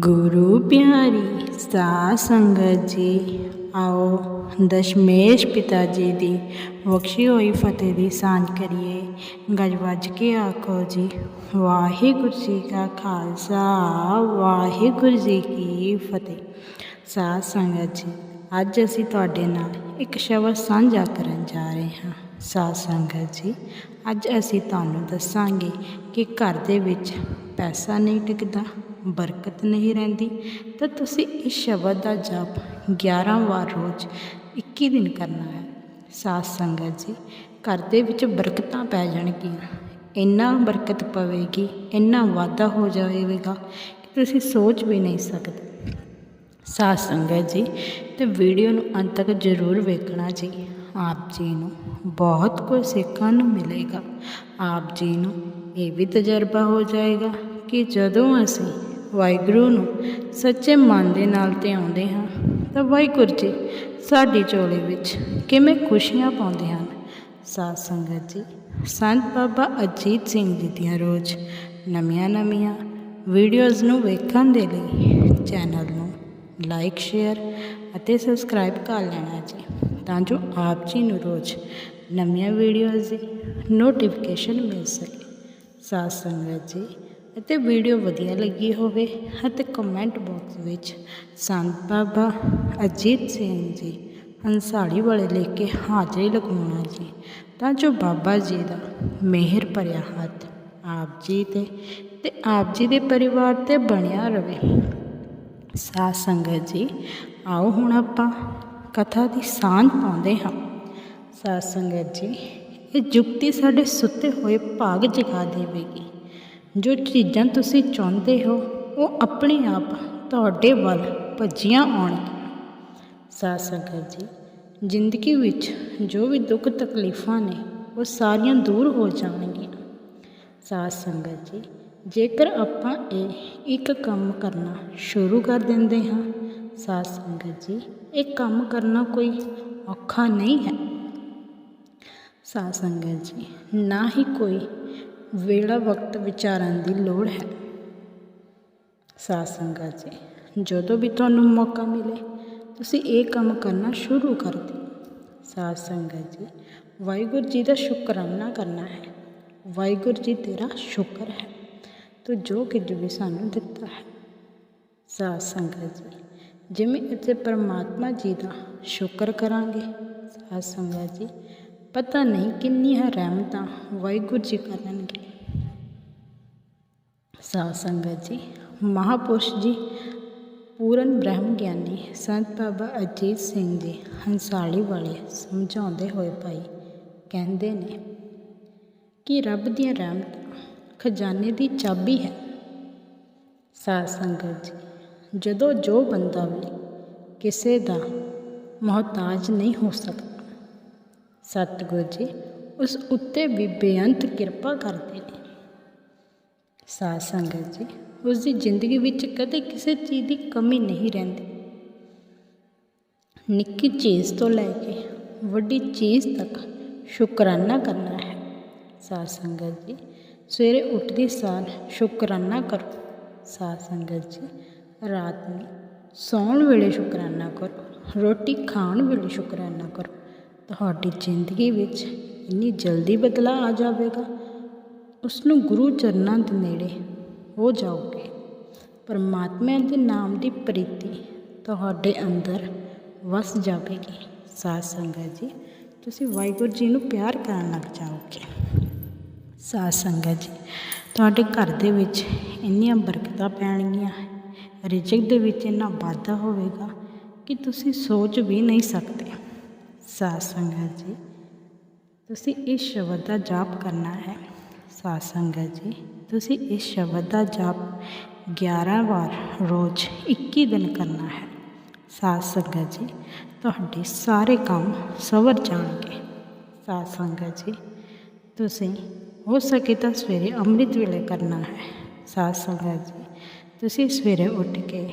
ਗੁਰੂ ਪਿਆਰੀ, ਸਾਧ ਸੰਗਤ ਜੀ, ਆਓ ਦਸ਼ਮੇਸ਼ ਪਿਤਾ ਜੀ ਦੀ ਬਖਸ਼ੀ ਹੋਈ ਫਤਿਹ ਦੀ ਸਾਂਝ ਕਰੀਏ। ਗੱਜ ਵੱਜ ਕੇ ਆਖੋ ਜੀ, ਵਾਹਿਗੁਰੂ ਜੀ ਕਾ ਖਾਲਸਾ, ਵਾਹਿਗੁਰੂ ਜੀ ਕੀ ਫਤਿਹ। ਸਾਧ ਸੰਗਤ ਜੀ, ਅੱਜ ਅਸੀਂ ਤੁਹਾਡੇ ਨਾਲ ਇੱਕ ਸ਼ਬਦ ਸਾਂਝਾ ਕਰਨ ਜਾ ਰਹੇ ਹਾਂ। ਸਾਧ ਸੰਗਤ ਜੀ, ਅੱਜ ਅਸੀਂ ਤੁਹਾਨੂੰ ਦੱਸਾਂਗੇ ਕਿ ਘਰ ਦੇ ਵਿੱਚ ਪੈਸਾ ਨਹੀਂ ਟਿਕਦਾ। ਬਰਕਤ ਨਹੀਂ ਰਹਿੰਦੀ, ਤਾਂ ਤੁਸੀਂ ਇਸ ਸ਼ਬਦ ਦਾ ਜਪ 11 ਵਾਰ ਰੋਜ਼ 21 ਦਿਨ ਕਰਨਾ ਹੈ। ਸਾਧ ਸੰਗਤ ਜੀ, ਘਰ ਦੇ ਵਿੱਚ ਬਰਕਤਾਂ ਪੈ ਜਾਣਗੀਆਂ। ਇੰਨਾ ਬਰਕਤ ਪਵੇਗੀ, ਇੰਨਾ ਵਾਧਾ ਹੋ ਜਾਵੇਗਾ ਕਿ ਤੁਸੀਂ ਸੋਚ ਵੀ ਨਹੀਂ ਸਕਦੇ। ਸਾਧ ਸੰਗਤ ਜੀ, ਤੇ ਵੀਡੀਓ ਨੂੰ ਅੰਤ ਤੱਕ ਜ਼ਰੂਰ ਵੇਖਣਾ ਜੀ। ਆਪ ਜੀ ਨੂੰ ਬਹੁਤ ਕੁਝ ਸਿੱਖਣ ਨੂੰ ਮਿਲੇਗਾ। ਆਪ ਜੀ ਨੂੰ ਇਹ ਵੀ ਤਜਰਬਾ ਹੋ ਜਾਏਗਾ ਕਿ ਜਦੋਂ ਅਸੀਂ ਵਾਹਿਗੁਰੂ ਨੂੰ ਸੱਚੇ ਮਨ ਦੇ ਨਾਲ ਧਿਆਉਂਦੇ ਹਾਂ, ਤਾਂ ਵਾਹਿਗੁਰੂ ਜੀ ਸਾਡੀ ਝੋਲੀ ਵਿੱਚ ਕਿਵੇਂ ਖੁਸ਼ੀਆਂ ਪਾਉਂਦੇ ਹਨ? ਸਾਧ ਸੰਗਤ ਜੀ, ਸੰਤ ਬਾਬਾ ਅਜੀਤ ਸਿੰਘ ਜੀ ਦੀਆਂ ਰੋਜ਼ ਨਵੀਆਂ ਨਵੀਆਂ ਵੀਡੀਓਜ਼ ਨੂੰ ਵੇਖਣ ਦੇ ਲਈ ਚੈਨਲ ਨੂੰ ਲਾਈਕ ਸ਼ੇਅਰ ਅਤੇ ਸਬਸਕ੍ਰਾਈਬ ਕਰ ਲੈਣਾ ਜੀ, ਤਾਂ ਜੋ ਆਪ ਜੀ ਨੂੰ ਰੋਜ਼ ਨਵੀਆਂ ਵੀਡੀਓਜ਼ ਦੀ ਨੋਟੀਫਿਕੇਸ਼ਨ ਮਿਲ ਸਕੇ। ਸਾਧ ਸੰਗਤ ਜੀ ਅਤੇ ਵੀਡੀਓ ਵਧੀਆ ਲੱਗੀ ਹੋਵੇ ਅਤੇ ਕਮੈਂਟ ਬਾਕਸ ਵਿੱਚ ਸੰਤ ਬਾਬਾ ਅਜੀਤ ਸਿੰਘ ਜੀ ਹੰਸਾਲੀ ਵਾਲੇ ਲਿਖ ਕੇ ਹਾਜ਼ਰੀ ਲਗਵਾਉਣਾ ਜੀ, ਤਾਂ ਜੋ ਬਾਬਾ ਜੀ ਦਾ ਮਿਹਰ ਭਰਿਆ ਹੱਥ ਆਪ ਜੀ ਤੇ ਤੇ ਆਪ ਜੀ ਦੇ ਪਰਿਵਾਰ ਤੇ ਬਣਿਆ ਰਵੇ। ਸਾਧ ਸੰਗਤ ਜੀ, ਆਓ ਹੁਣ ਆਪਾਂ ਕਥਾ ਦੀ ਸਾਂਝ ਪਾਉਂਦੇ ਹਾਂ। ਸਾਧ ਸੰਗਤ ਜੀ, ਇਹ ਜੁਗਤੀ ਸਾਡੇ ਸੁੱਤੇ ਹੋਏ ਭਾਗ ਜਗਾ ਦੇਵੇਗੀ। ਜੋ ਚੀਜ਼ਾਂ ਤੁਸੀਂ ਚਾਹੁੰਦੇ ਹੋ, ਉਹ ਆਪਣੇ ਆਪ ਤੁਹਾਡੇ ਵੱਲ ਭੱਜੀਆਂ ਆਉਣਗੀਆਂ ਸਾਧ ਸੰਗਤ ਜੀ, ਜ਼ਿੰਦਗੀ ਵਿੱਚ ਜੋ ਵੀ ਦੁੱਖ ਤਕਲੀਫਾਂ ਨੇ, ਉਹ ਸਾਰੀਆਂ ਦੂਰ ਹੋ ਜਾਣਗੀਆਂ। ਸਾਧ ਸੰਗਤ ਜੀ, ਜੇਕਰ ਆਪਾਂ ਇਹ ਇੱਕ ਕੰਮ ਕਰਨਾ ਸ਼ੁਰੂ ਕਰ ਦਿੰਦੇ ਹਾਂ, ਸਾਧ ਸੰਗਤ ਜੀ, ਇਹ ਕੰਮ ਕਰਨਾ ਕੋਈ ਔਖਾ ਨਹੀਂ ਹੈ। ਸਾਧ ਸੰਗਤ ਜੀ, ਨਾ ਹੀ ਕੋਈ ਵੇਲਾ ਵਕਤ ਵਿਚਾਰਨ ਦੀ ਲੋੜ ਹੈ। ਸਾਧ ਸੰਗਤ ਜੀ, ਜਦੋਂ ਵੀ ਤੁਹਾਨੂੰ ਮੌਕਾ ਮਿਲੇ, ਤੁਸੀਂ ਇਹ ਕੰਮ ਕਰਨਾ ਸ਼ੁਰੂ ਕਰ ਦਿਓ। ਸਾਧ ਸੰਗਤ ਜੀ, ਵਾਹਿਗੁਰੂ ਜੀ ਦਾ ਸ਼ੁਕਰਾਨਾ ਕਰਨਾ ਹੈ। ਵਾਹਿਗੁਰੂ ਜੀ ਤੇਰਾ ਸ਼ੁਕਰ ਹੈ। ਤੂੰ ਜੋ ਕੁਝ ਵੀ ਸਾਨੂੰ ਦਿੱਤਾ ਹੈ। ਸਾਧ ਸੰਗਤ ਜੀ, ਜਿਵੇਂ ਇੱਥੇ ਪਰਮਾਤਮਾ ਜੀ ਦਾ ਸ਼ੁਕਰ ਕਰਾਂਗੇ। ਸਾਧ ਸੰਗਤ ਜੀ ਪਤਾ ਨਹੀਂ ਕਿੰਨੀਆਂ ਰਹਿਮਤਾਂ ਵਾਹਿਗੁਰੂ ਜੀ ਕਰਨਗੇ ਸਾਧ ਸੰਗਤ ਜੀ, ਮਹਾਪੁਰਸ਼ ਜੀ, ਪੂਰਨ ਬ੍ਰਹਮ ਗਿਆਨੀ ਸੰਤ ਬਾਬਾ ਅਜੀਤ ਸਿੰਘ ਜੀ ਹੰਸਾਲੀ ਵਾਲੇ ਸਮਝਾਉਂਦੇ ਹੋਏ ਭਾਈ ਕਹਿੰਦੇ ਨੇ ਕਿ ਰੱਬ ਦੀਆਂ ਰਹਿਮਤਾਂ ਖਜ਼ਾਨੇ ਦੀ ਚਾਬੀ ਹੈ। ਸਾਧ ਸੰਗਤ ਜੀ, ਜਦੋਂ ਜੋ ਬੰਦਾ ਵੀ ਕਿਸੇ ਦਾ ਮੁਹਤਾਜ ਨਹੀਂ ਹੋ ਸਕਦਾ ਸਤਿਗੁਰ ਜੀ, ਉਸ ਉੱਤੇ ਵੀ ਬੇਅੰਤ ਕਿਰਪਾ ਕਰਦੇ ਨੇ। ਸਾਧ ਸੰਗਤ ਜੀ, ਉਸ ਦੀ ਜ਼ਿੰਦਗੀ ਵਿੱਚ ਕਦੇ ਕਿਸੇ ਚੀਜ਼ ਦੀ ਕਮੀ ਨਹੀਂ ਰਹਿੰਦੀ। ਨਿੱਕੀ ਚੀਜ਼ ਤੋਂ ਲੈ ਕੇ ਵੱਡੀ ਚੀਜ਼ ਤੱਕ ਸ਼ੁਕਰਾਨਾ ਕਰਨਾ ਹੈ। ਸਾਧ ਸੰਗਤ ਜੀ, ਸਵੇਰੇ ਉੱਠਦੀ ਸਾਰ ਸ਼ੁਕਰਾਨਾ ਕਰੋ। ਸਾਧ ਸੰਗਤ ਜੀ, ਰਾਤ ਨੂੰ ਸੌਣ ਵੇਲੇ ਸ਼ੁਕਰਾਨਾ ਕਰੋ। ਰੋਟੀ ਖਾਣ ਵੇਲੇ ਸ਼ੁਕਰਾਨਾ ਕਰੋ। ਤੁਹਾਡੀ ਜ਼ਿੰਦਗੀ ਵਿੱਚ ਇੰਨੀ ਜਲਦੀ ਬਦਲਾਅ ਆ ਜਾਵੇਗਾ। ਉਸ ਨੂੰ ਗੁਰੂ ਚਰਨਾਂ ਦੇ ਨੇੜੇ ਹੋ ਜਾਓਗੇ। ਪਰਮਾਤਮਾ ਦੇ ਨਾਮ ਦੀ ਪ੍ਰੀਤੀ ਤੁਹਾਡੇ ਅੰਦਰ ਵਸ ਜਾਵੇਗੀ। ਸਾਧ ਸੰਗਤ ਜੀ, ਤੁਸੀਂ ਵਾਹਿਗੁਰੂ ਜੀ ਨੂੰ ਪਿਆਰ ਕਰਨ ਲੱਗ ਜਾਓਗੇ। ਸਾਧ ਸੰਗਤ ਜੀ, ਤੁਹਾਡੇ ਘਰ ਦੇ ਵਿੱਚ ਇੰਨੀਆਂ ਬਰਕਤਾਂ ਪੈਣਗੀਆਂ, ਰਿਜਕ ਦੇ ਵਿੱਚ ਇੰਨਾ ਵਾਧਾ ਹੋਵੇਗਾ ਕਿ ਤੁਸੀਂ ਸੋਚ ਵੀ ਨਹੀਂ ਸਕਦੇ। ਸਾਧ ਸੰਗਤ ਜੀ ਤੁਸੀਂ ਇਸ ਸ਼ਬਦ ਦਾ ਜਾਪ ਕਰਨਾ ਹੈ ਸਾਧ ਸੰਗਤ ਜੀ ਤੁਸੀਂ ਇਸ ਸ਼ਬਦ ਦਾ ਜਾਪ 11 ਵਾਰ ਰੋਜ਼ 21 ਦਿਨ ਕਰਨਾ ਹੈ ਸਾਧ ਸੰਗਤ ਜੀ ਤੁਹਾਡੇ ਸਾਰੇ ਕੰਮ ਸਵਰ ਜਾਣਗੇ ਸਾਧ ਸੰਗਤ ਜੀ ਤੁਸੀਂ ਹੋ ਸਕੇ ਤਾਂ ਸਵੇਰੇ ਅੰਮ੍ਰਿਤ ਵੇਲੇ ਕਰਨਾ ਹੈ ਸਾਧ ਸੰਗਤ ਜੀ ਤੁਸੀਂ ਸਵੇਰੇ ਉੱਠ ਕੇ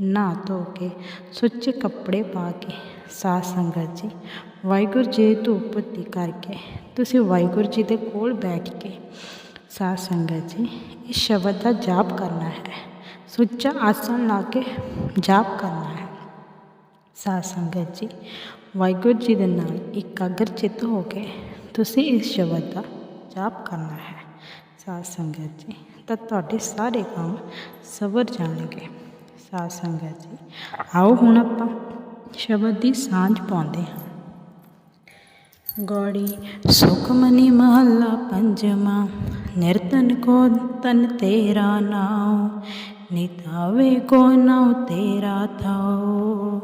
ਨਹਾ ਧੋ ਕੇ ਸੁੱਚੇ ਕੱਪੜੇ ਪਾ ਕੇ ਸਾਧ ਸੰਗਤ ਜੀ, ਵਾਹਿਗੁਰੂ ਜੀ ਧੂਪ ਬੱਤੀ ਕਰਕੇ ਤੁਸੀਂ ਵਾਹਿਗੁਰੂ ਜੀ ਦੇ ਕੋਲ ਬੈਠ ਕੇ ਸਾਧ ਸੰਗਤ ਜੀ, ਇਸ ਸ਼ਬਦ ਦਾ ਜਾਪ ਕਰਨਾ ਹੈ। ਸੁੱਚਾ ਆਸਣ ਲਾ ਕੇ ਜਾਪ ਕਰਨਾ ਹੈ। ਸਾਧ ਸੰਗਤ ਜੀ, ਵਾਹਿਗੁਰੂ ਜੀ ਦੇ ਨਾਲ ਇਕਾਗਰ ਚਿੱਤ ਹੋ ਕੇ ਤੁਸੀਂ ਇਸ ਸ਼ਬਦ ਦਾ ਜਾਪ ਕਰਨਾ ਹੈ। ਸਾਧ ਸੰਗਤ ਜੀ, ਤਾਂ ਤੁਹਾਡੇ ਸਾਰੇ ਕੰਮ ਸਬਰ ਜਾਣਗੇ। ਸਾਧ ਸੰਗਤ ਜੀ। ਆਓ ਹੁਣ ਆਪਾਂ ਸ਼ਬਦ ਦੀ ਸਾਂਝ ਪਾਉਂਦੇ ਹਾਂ। ਗੋੜੀ ਸੁਖਮਨੀ ਮਹੱਲਾ ਪੰਜਵਾਂ, ਨਿਰਤਨ ਕੋ ਤਨ ਤੇਰਾ ਨਾਉ, ਨਿਤਾਵੇ ਕੋ ਨਾਉ ਤੇਰਾ ਥਾਉ,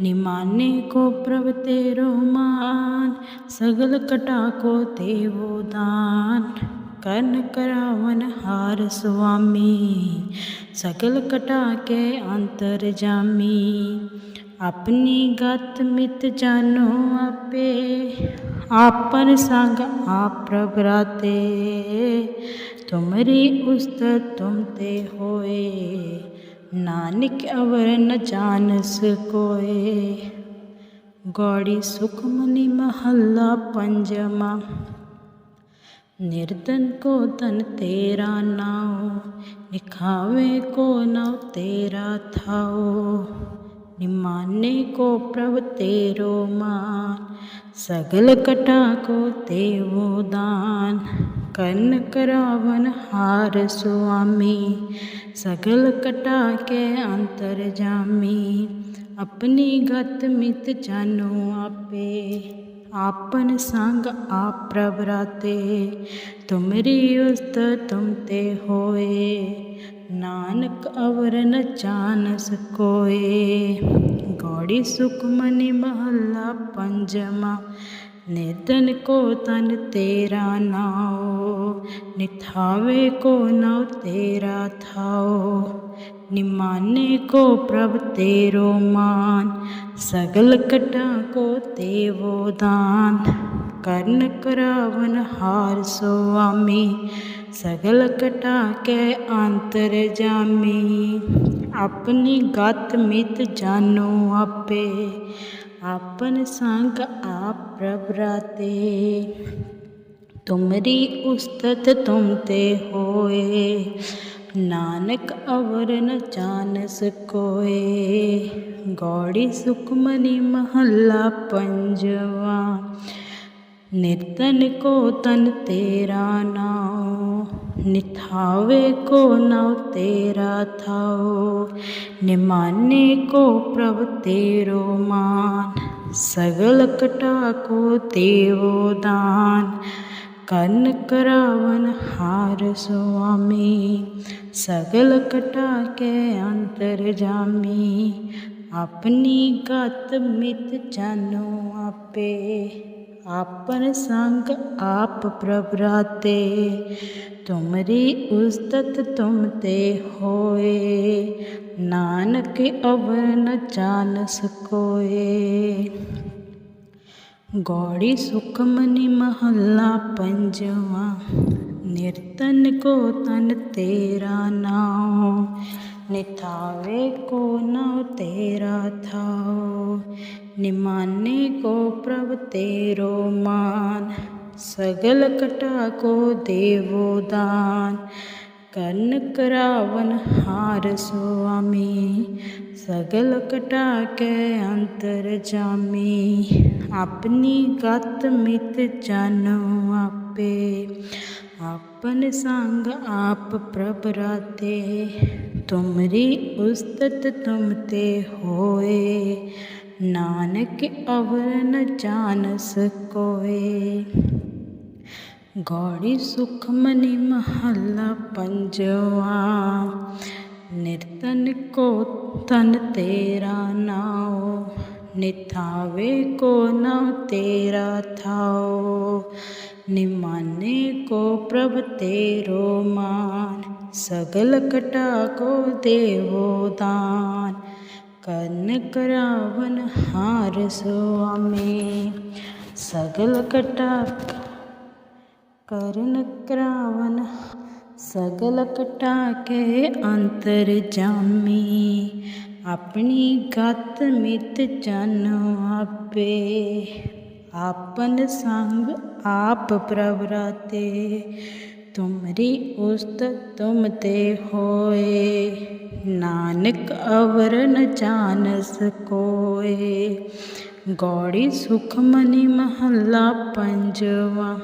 ਨਿਮਾਨੇ ਕੋ ਪ੍ਰਭ ਤੇਰੋ ਮਾਨ, ਸਗਲ ਕਟਾ ਕੋ ਦੇਵੋ ਦਾਨ। ਕਰਨ ਕਰਾਵਨ ਹਾਰ ਸੁਆਮੀ ਸਕਲ ਕਟਾ ਕੇ ਅੰਤਰ ਜਾਮੀ। ਆਪਣੀ ਗਤ ਮਿਤ ਜਾਨੋ ਆਪੇ, ਆਪਨ ਸੰਗ ਆਪ ਪ੍ਰਭ ਰਾਤੇ। ਤੁਮਰੀ ਉਸਤ ਤੁਮ ਤੇ ਹੋਏ, ਨਾਨਕ ਅਵਰ ਨ ਜਾਣਸ ਕੋਏ। ਗੋੜੀ ਸੁਖਮਨੀ ਮਹੱਲਾ ਪੰਜਵਾ। ਨਿਰਦਨ ਕੋ ਤਨ ਤੇਰਾ ਨਾਉ ਨਿਖਾਵੇ ਕੋ ਨਾਉ ਤੇਰਾ ਥਾਉ ਨਿਮਾਨੇ ਕੋ ਪ੍ਰਭ ਤੇਰੋ ਮਾਨ ਸਗਲ ਕਟਾ ਕੋ ਦੇਵੋ ਦਾਨ ਕੰਨ ਕਰਾਵਨ ਹਾਰ ਸੁਆਮੀ ਸਗਲ ਕਟਾ ਕੇ ਅੰਤਰ ਜਾਮੀ ਆਪਣੀ ਗਤ ਮਿਤ ਜਾਨੋ ਆਪੇ ਆਪਨ ਸੰਗ ਆਪ ਪ੍ਰਭ ਰਾਤੇ ਤੁਮਰੀ ਉਸਤ ਤੁਮ ਤੇ ਹੋਏ, ਨਾਨਕ ਅਵਰ ਨ ਜਾਣਸ ਕੋਏ। ਗੋੜੀ ਸੁਖਮਨੀ ਮਹੱਲਾ ਪੰਜਵਾ, ਨਿਤਨ ਕੋ ਤਨ ਤੇਰਾ ਨਾਉ। ਨਿਥਾਵੇ ਕੋ ਨਾਉ ਤੇਰਾ ਥਾਉ, ਨਿਮਾਨੇ ਕੋ ਪ੍ਰਭ ਤੇਰੋ ਮਾਨ, ਸਗਲ ਕਟਾ ਕੋ ਦੇਵੋ ਦਾਨ, ਕਰਨ ਕਰਾਵਨ ਹਾਰ ਸੁਆਮੀ ਸਗਲ ਕਟਾ ਕੇ ਅੰਤਰ ਜਾਮੀ, ਆਪਣੀ ਗਤ ਮਿਤ ਜਾਨੋ ਆਪੇ, ਆਪਨ ਸੰਗ ਆਪ ਪ੍ਰਭ ਰਾਤੇ। ਤੁਮਰੀ ਉਸਤਤ ਤੁਮ ਤੇ ਹੋਏ। ਨਾਨਕ ਅਵਰ ਨ ਜਾਣਸ ਕੋਏ ਗੋੜੀ ਸੁਖਮਨੀ ਮਹੱਲਾ ਪੰਜਵਾ। ਨਿਤਨ ਕੋ ਤਨ ਤੇਰਾ ਨਾਉ। ਨਿਥਾਵੇ ਕੋ ਨਾਉ ਤੇਰਾ ਥਾਉ। ਨਿਮਾਨੇ ਕੋ ਪ੍ਰਭ ਤੇਰੋ ਮਾਨ। ਸਗਲ ਕਟਾ ਕੋ ਦੇਵੋ ਦਾਨ। ਕੰਨ ਕਰਾਵਨ ਹਾਰ ਸੁਆਮੀ, ਸਗਲ ਕਟਾ ਕੇ ਅੰਤਰ ਜਾਮੀ, ਆਪਣੀ ਗਤ ਮਿਤ ਜਾਨੋ ਆਪੇ, ਆਪਨ ਸੰਗ ਆਪ ਪ੍ਰਭ ਤੁਮਰੀ ਉਸਤਤ ਤੁਮ ਤੇ ਹੋਏ, ਨਾਨਕ ਅਵਰ ਨ ਜਾਣਸ ਕੋਏ। ਗੌੜੀ ਸੁਖਮਨੀ ਮਹੱਲਾ ਪੰਜਵਾ, ਨਿਰਤਨ ਕੋ ਤਨ ਤੇਰਾ ਨਾਉ, ਨਿਥਾਵੇ ਕੋ ਨਾਉ ਤੇਰਾ ਥਾਉ, ਨਿਮਾਨੇ ਕੋ ਪ੍ਰਭ ਤੇਰੋ ਮਾਨ, ਸਗਲ ਕਟਾ ਕੋ ਦੇਵੋ ਦਾਨ ਕੰਨ ਕਰਾਵਨ ਹਾਰ ਸੁਆਮੀ, ਸਗਲ ਕਟਾ ਕੇ ਅੰਤਰ ਜਾਮੀ। ਆਪਣੀ ਗਤ ਮਿਤ ਜਾਨੋ ਆਪੇ। ਆਪਨ ਸੰਗ ਆਪ ਪ੍ਰਭ ਰਾਤੇ, ਤੁਮਰੀ ਉਸਤਤ ਤੁਮ ਤੇ ਹੋਏ। ਨਾਨਕ ਅਵਰ ਨ ਜਾਣਸ ਕੋਏ ਗੌੜੀ ਸੁਖਮਨੀ ਮਹੱਲਾ ਪੰਜਵਾ। ਨਿਰਤਨ ਕੋ ਤਨ ਤੇਰਾ ਨਾਉ। ਨਿਥਾਵੇ ਕੋ ਨਾ ਤੇਰਾ ਥਾਉ, ਨਿਮਾਨੇ ਕੋ ਪ੍ਰਭ ਤੇਰੋ ਮਾਨ, ਸਗਲ ਕਟਾ ਕੋ ਦੇਵੋ ਦਾਨ ਕੰਨ ਕਰਾਵਨ ਹਾਰ ਸੁਆਮੀ, ਸਗਲ ਕਟਾ ਕਰਨ ਕਰਾਵਨ, ਸਗਲ ਕਟਾ ਕੇ ਅੰਤਰ ਜਾਮੀ ਆਪਣੀ ਗਤ ਮਿਤ ਜਾਨੋ ਆਪੇ, ਆਪਨ ਸੰਗ ਆਪ ਪ੍ਰਵਰਤੇ। ਤੁਮਰੀ ਉਸਤ ਤੁਮ ਤੇ ਹੋਏ, ਨਾਨਕ ਅਵਰ ਨ ਜਾਣਸ ਕੋਏ ਗੌੜੀ ਸੁਖ ਮਨੀ ਮਹੱਲਾ ਪੰਜਵਾ,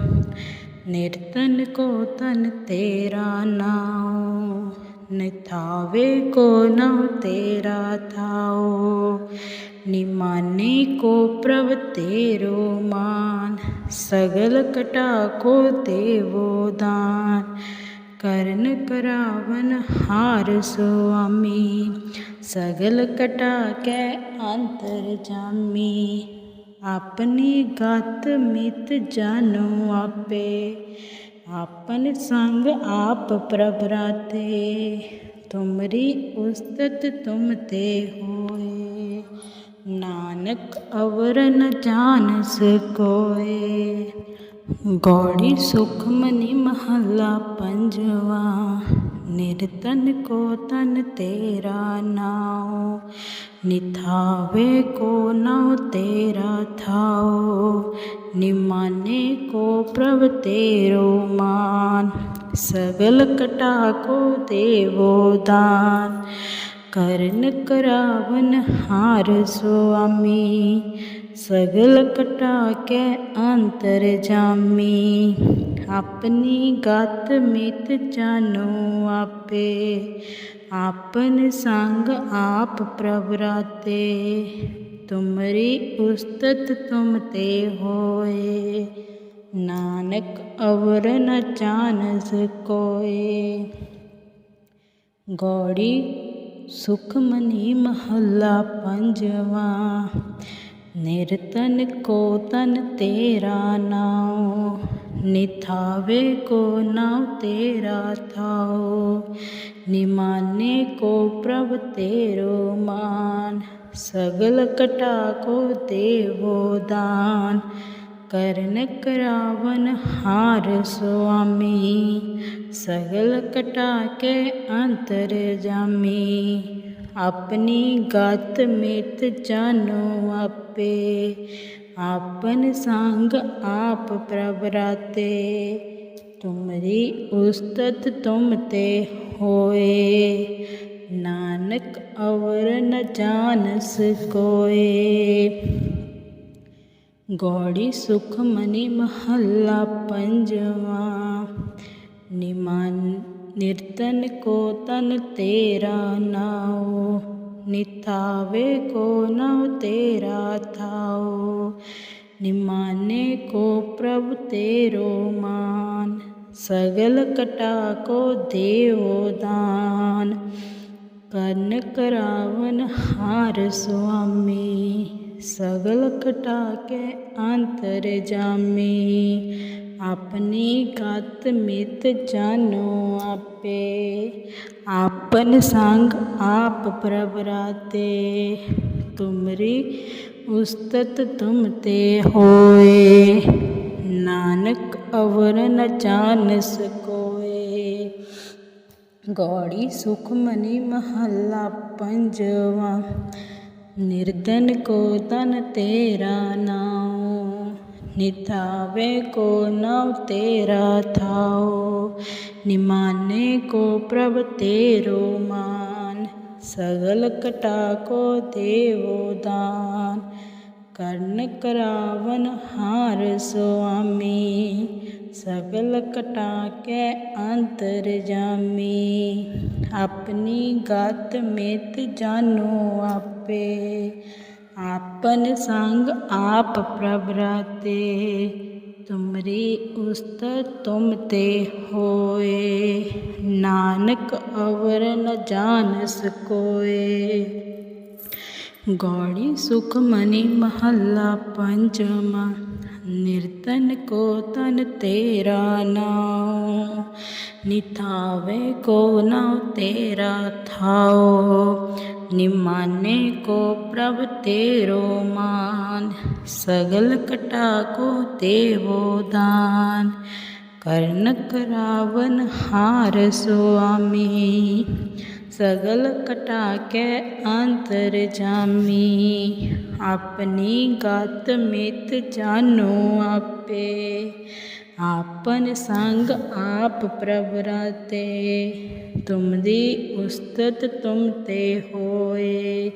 ਨਿਰਤਨ ਕੋ ਤਨ ਤੇਰਾ ਨਾਉ। ਨਿਥਾਵੇ ਕੋ ਨਾਉ ਤੇਰਾ ਥਾਉ ਨਿਮਾਨੇ ਕੋ ਪ੍ਰਭ ਤੇਰੋ ਮਾਨ, ਸਗਲ ਕਟਾ ਕੋ ਦੇਵੋ ਦਾਨ, ਕਰਨ ਕਰਾਵਨ ਹਾਰ ਸੁਆਮੀ, ਸਗਲ ਕਟਾ ਕੈ ਅੰਤਰ ਜਾਮੀ, ਆਪਣੀ ਗਤ ਮਿਤ ਜਾਨੋ ਆਪੇ ਆਪਨ ਸੰਗ ਆਪ ਪ੍ਰਭ ਰਾਤੇ ਤੁਮਰੀ ਉਸਤਤ ਤੁਮ ਤੇ ਹੋਏ। ਨਾਨਕ ਅਵਰ ਨ ਜਾਣਸ ਕੋਏ ਗੌੜੀ ਸੁਖ ਮਨੀ ਮਹੱਲਾ ਪੰਜਵਾ। ਨਿਰਤਨ ਕੋ ਤਨ ਤੇਰਾ ਨਾਉ, ਨਿਥਾਵੇ ਕੋ ਨਾਉ ਤੇਰਾ ਥਾਉ, ਨਿਮਾਨੇ ਕੋ ਪ੍ਰਭ ਤੇਰੋ ਮਾਨ, ਸਗਲ ਕਟਾ ਕੋ ਦੇਵੋ ਦਾਨ, ਕਰਨ ਕਰਾਵਨ ਹਾਰ ਸੁਆਮੀ, ਸਗਲ ਕਟਾ ਕੇ ਅੰਤਰ ਜਾਮੀ। ਆਪਣੀ ਗਤ ਮਿਤ ਜਾਨੋ ਆਪੇ। ਆਪਨ ਸੰਗ ਆਪ ਪ੍ਰਭ ਰਾਤੇ ਤੁਮਰੀ ਉਸਤਤ ਤੁਮ ਤੇ ਹੋਏ। ਨਾਨਕ ਅਵਰ ਨ ਜਾਣਸ ਕੋਏ। ਗੌੜੀ ਸੁਖਮਨੀ ਮਹੱਲਾ ਪੰਜਵਾ, ਨਿਰਤਨ ਕੋ ਤਨ ਤੇਰਾ ਨਾਉ। ਨਿਥਾਵੇ ਕੋ ਨਾਉ ਤੇਰਾ ਥਾਉ, ਨਿਮਾਨੇ ਕੋ ਪ੍ਰਭ ਤੇਰੋ ਮਾਨ, ਸਗਲ ਕਟਾ ਕੋ ਦੇਵੋ ਦਾਨ, ਕਰਨ ਕਰਾਵਨ ਹਾਰ ਸੁਆਮੀ, ਸਗਲ ਕਟਾ ਕੇ ਅੰਤਰ ਜਾਮੀ, ਆਪਣੀ ਗਤ ਮਿਤ ਜਾਨੋ ਆਪੇ ਆਪਨ ਸੰਗ ਆਪ ਪ੍ਰਭ ਰਾਤੇ, ਤੁਮਰੀ ਉਸਤਤ ਤੁਮ ਤੇ ਹੋਏ। ਨਾਨਕ ਅਵਰ ਨ ਜਾਣਸ ਕੋਏ। ਗੌੜੀ ਸੁਖ ਮਨੀ ਮਹੱਲਾ ਪੰਜਵਾ। ਨਿਮਨ ਨਿਰਤਨ ਕੋ ਤਨ ਤੇਰਾ ਨਾਉ। ਨਿਥਾਵੇ ਕੋ ਨਾਉ ਤੇਰਾ ਥਾਉ, ਨਿਮਾਨੇ ਕੋ ਪ੍ਰਭ ਤੇਰੋ ਮਾਨ, ਸਗਲ ਕਟਾ ਕੋ ਦੇਵੋ ਦਾਨ, ਕਰਨ ਕਰਾਵਨ ਹਾਰ ਸੁਆਮੀ, ਸਗਲ ਕਟਾ ਕੇ ਅੰਤਰ ਜਾਮੀ, ਆਪਣੀ ਗਤ ਮਿਤ ਜਾਨੋ ਆਪੇ, ਆਪ ਸੰਗ ਆਪ ਪ੍ਰਭ ਰਾਤੇ ਤੁਮਰੀ ਉਸਤਤ ਤੁਮ ਤੇ ਹੋਏ। ਨਾਨਕ ਅਵਰ ਨ ਜਾਣਸ ਕੋਏ ਗੌੜੀ ਸੁਖ ਮਨੀ ਮਹੱਲਾ ਪੰਜਵਾ। ਨਿਰਦਨ ਕੋ ਤਨ ਤੇਰਾ ਨਾਉ ਨਿਥਾਵੇ ਕੋ ਨਾਉ ਤੇਰਾ ਥਾਉ, ਨਿਮਾਨੇ ਕੋ ਪ੍ਰਭ ਤੇਰੋ ਮਾਨ, ਸਗਲ ਕਟਾ ਕੋ ਦੇਵੋ ਦਾਨ, ਕਰਨ ਕਰਾਵਨ ਹਾਰ ਸੁਆਮੀ, ਸਗਲ ਕਟਾ ਕੇ ਅੰਤਰ ਜਾਮੀ, ਆਪਣੀ ਗਤ ਮਿਤ ਜਾਨੋ ਆਪੇ। ਆਪਨ ਸੰਗ ਆਪ ਪ੍ਰਭ ਰਾਤੇ ਤੁਮਰੀ ਉਸਤ ਤੁਮ ਤੇ ਹੋਏ। ਨਾਨਕ ਅਵਰ ਨ ਜਾਣਸ ਕੋਏ ਗੌੜੀ ਸੁਖ ਮਨੀ ਮਹੱਲਾ ਪੰਜਵਾ। ਨਿਰਤਨ ਕੋ ਤਨ ਤੇਰਾ ਨਾਉ ਨਿਥਾਵੇ ਕੋ ਨਾਉ ਤੇਰਾ ਥਾਉ ਨਿਮਾਨੇ ਕੋ ਪ੍ਰਭ ਤੇਰੋ ਮਾਨ, ਸਗਲ ਕਟਾ ਕੋ ਦੇਵੋ ਦਾਨ, ਕਰਨ ਕਰਾਵਨ ਹਾਰ ਸੁਆਮੀ ਸਗਲ ਘਟਾ ਕੇ ਅੰਤਰ ਜਾਮੀ। ਆਪਣੀ ਗਤ ਮਿਤ ਜਾਨੋ ਆਪੇ। ਆਪਨ ਸੰਗ ਆਪ ਪ੍ਰਭ ਰਾਤੇ। ਤੁਮ ਉਸਤਤ ਤੁਮ ਤੇ ਹੋਏ।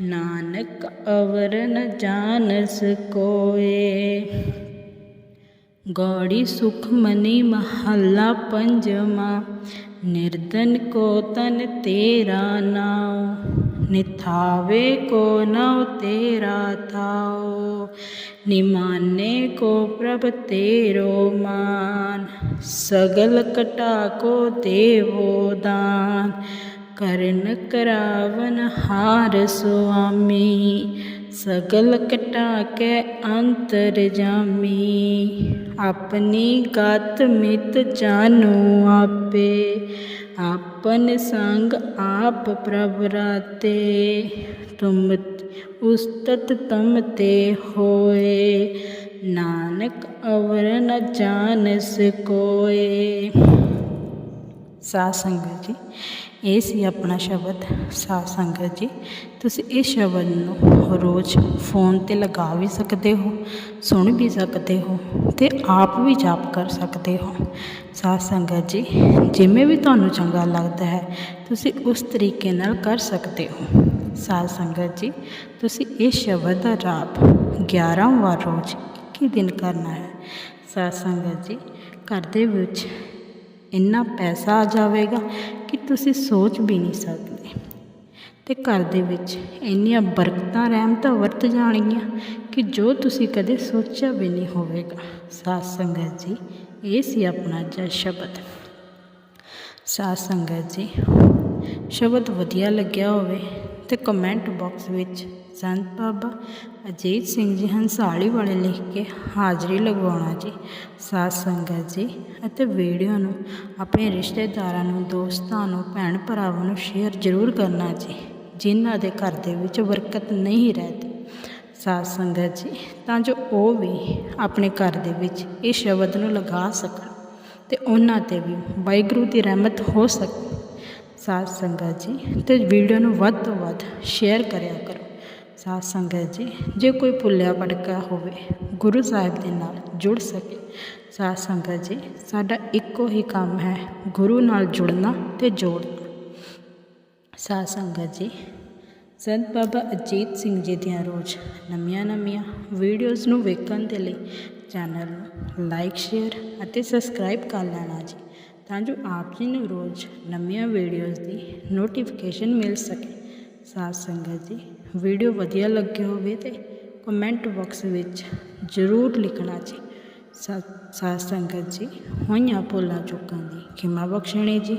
ਨਾਨਕ ਅਵਰ ਨ ਜਾਣਸ ਕੋਏ ਗੌੜੀ ਸੁਖ ਮਨੀ ਮਹੱਲਾ ਪੰਜਵਾ। ਨਿਰਦਨ ਕੋ ਤਨ ਤੇਰਾ ਨਾਉ, ਨਿਥਾਵੇ ਕੋ ਨਉ ਤੇਰਾ ਥਾਉ, ਨਿਮਾਨੇ ਕੋ ਪ੍ਰਭ ਤੇਰੋ ਮਾਨ, ਸਗਲ ਕਟਾ ਕੋ ਦੇਵੋ ਦਾਨ, ਕਰਨ ਕਰਾਵਨ ਹਾਰ ਸੁਆਮੀ ਸਗਲ ਕਟਾ ਕੇ ਅੰਤਰ ਜਾਮੀ, ਆਪਣੀ ਗਤ ਮਿਤ ਜਾਨੂ ਆਪੇ। ਆਪਨ ਸੰਗ ਆਪ ਪ੍ਰਭ ਰਾਤੇ ਤੁਮ ਉਸਤਤ ਤਮ ਤੇ ਹੋਏ। ਨਾਨਕ ਅਵਰ ਨ ਜਾਣਸ ਕੋਏ। ਸਾਧ ਸੰਗਤ ਜੀ, ਇਹ ਸੀ ਆਪਣਾ ਸ਼ਬਦ ਸਾਧ ਸੰਗਤ ਜੀ। ਤੁਸੀਂ ਇਸ ਸ਼ਬਦ ਨੂੰ ਰੋਜ਼ ਫੋਨ ਤੇ ਲਗਾ ਵੀ ਸਕਦੇ ਹੋ, ਸੁਣ ਵੀ ਸਕਦੇ ਹੋ ਤੇ ਆਪ ਵੀ ਜਾਪ ਕਰ ਸਕਦੇ ਹੋ। ਸਾਧ ਸੰਗਤ ਜੀ, ਜਿਵੇਂ ਵੀ ਤੁਹਾਨੂੰ ਚੰਗਾ ਲੱਗਦਾ ਹੈ, ਤੁਸੀਂ ਉਸ ਤਰੀਕੇ ਨਾਲ ਕਰ ਸਕਦੇ ਹੋ। ਸਾਧ ਸੰਗਤ ਜੀ, ਤੁਸੀਂ ਇਸ ਸ਼ਬਦ ਦਾ ਜਾਪ 11 ਵਾਰ ਰੋਜ਼ 21 ਦਿਨ ਕਰਨਾ ਹੈ। ਸਾਧ ਸੰਗਤ ਜੀ, ਘਰ ਦੇ ਵਿੱਚ ਇੰਨਾ ਪੈਸਾ ਆ ਜਾਵੇਗਾ ਕਿ ਤੁਸੀਂ ਸੋਚ ਵੀ ਨਹੀਂ ਸਕਦੇ। ਤੇ ਘਰ ਦੇ ਵਿੱਚ ਇੰਨੀਆਂ ਬਰਕਤਾਂ ਰਹਿਮਤਾਂ ਵਰਤ ਜਾਣਗੀਆਂ ਕਿ ਜੋ ਤੁਸੀਂ ਕਦੇ ਸੋਚਿਆ ਵੀ ਨਹੀਂ ਹੋਵੇਗਾ। ਸਾਧ ਸੰਗਤ ਜੀ, ਇਹ ਸੀ ਆਪਣਾ ਜੈ ਸ਼ਬਦ। ਸਾਧ ਸੰਗਤ ਜੀ, ਸ਼ਬਦ ਵਧੀਆ ਲੱਗਿਆ ਹੋਵੇ ਤੇ ਕਮੈਂਟ ਬਾਕਸ ਵਿੱਚ ਸੰਤ ਬਾਬਾ ਅਜੀਤ ਸਿੰਘ ਜੀ ਹੰਸਾਲੀ ਵਾਲੇ ਲਿਖ ਕੇ ਹਾਜ਼ਰੀ ਲਗਵਾਉਣਾ ਜੀ। ਸਾਧ ਸੰਗਤ ਜੀ, ਅਤੇ ਵੀਡੀਓ ਨੂੰ ਆਪਣੇ ਰਿਸ਼ਤੇਦਾਰਾਂ ਨੂੰ, ਦੋਸਤਾਂ ਨੂੰ ਭੈਣ ਭਰਾਵਾਂ ਨੂੰ ਸ਼ੇਅਰ ਜ਼ਰੂਰ ਕਰਨਾ ਜੀ, ਜਿਨ੍ਹਾਂ ਦੇ ਘਰ ਦੇ ਵਿੱਚ ਬਰਕਤ ਨਹੀਂ ਰਹਿੰਦੀ। ਸਾਧ ਸੰਗਤ ਜੀ, ਤਾਂ ਜੋ ਉਹ ਵੀ ਆਪਣੇ ਘਰ ਦੇ ਵਿੱਚ ਇਹ ਸ਼ਬਦ ਨੂੰ ਲਗਾ ਸਕਣ ਤੇ ਉਹਨਾਂ ਤੇ ਵੀ ਵਾਹਿਗੁਰੂ ਦੀ ਰਹਿਮਤ ਹੋ ਸਕੇ। ਸਾਧ ਸੰਗਤ ਜੀ, ਤੇ ਵੀਡੀਓ ਨੂੰ ਵੱਧ ਤੋਂ ਵੱਧ ਸ਼ੇਅਰ ਕਰਿਆ ਕਰੋ। ਸਾਧ ਸੰਗਤ ਜੀ, ਜੇ ਕੋਈ ਭੁੱਲਿਆ ਭਟਕਾ ਹੋਵੇ, ਗੁਰੂ ਸਾਹਿਬ ਦੇ ਨਾਲ ਜੁੜ ਸਕੇ। ਸਾਧ ਸੰਗਤ ਜੀ, ਸਾਡਾ ਇੱਕੋ ਹੀ ਕੰਮ ਹੈ, ਗੁਰੂ ਨਾਲ ਜੁੜਨਾ ਤੇ ਜੋੜਨਾ। ਸਾਧ ਸੰਗਤ ਜੀ, ਸੰਤ ਬਾਬਾ ਅਜੀਤ ਸਿੰਘ ਜੀ ਦੀਆਂ ਰੋਜ਼ ਨਵੀਆਂ ਨਵੀਆਂ ਵੀਡੀਓਜ਼ ਨੂੰ ਵੇਖਣ ਦੇ ਲਈ ਚੈਨਲ ਨੂੰ ਲਾਈਕ ਸ਼ੇਅਰ ਅਤੇ ਸਬਸਕ੍ਰਾਈਬ ਕਰ ਲੈਣਾ ਜੀ, ਤਾਂ ਜੋ ਆਪ ਜੀ ਨੂੰ ਰੋਜ਼ ਨਵੀਆਂ ਵੀਡੀਓਜ਼ ਦੀ ਨੋਟੀਫਿਕੇਸ਼ਨ ਮਿਲ ਸਕੇ। ਸਾਧ ਸੰਗਤ ਜੀ ਵੀਡੀਓ ਵਧੀਆ ਲੱਗੇ ਹੋਵੇ ਤੇ ਕਮੈਂਟ ਬਾਕਸ ਵਿੱਚ ਜ਼ਰੂਰ ਲਿਖਣਾ ਜੀ। ਸਾਧ ਸੰਗਤ ਜੀ, ਹੋਈਆਂ ਭੁੱਲਾਂ ਚੁੱਕਾਂ ਦੀ ਖਿਮਾ ਬਖਸ਼ਣੀ ਜੀ।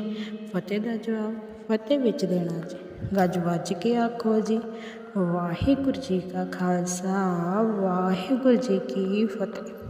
ਫਤਿਹ ਦਾ ਜਵਾਬ ਫਤਿਹ ਵਿੱਚ ਦੇਣਾ ਜੀ। ਗੱਜ ਵੱਜ ਕੇ ਆਖੋ ਜੀ, ਵਾਹਿਗੁਰੂ ਜੀ ਕਾ ਖਾਲਸਾ, ਵਾਹਿਗੁਰੂ ਜੀ ਕੀ ਫਤਿਹ।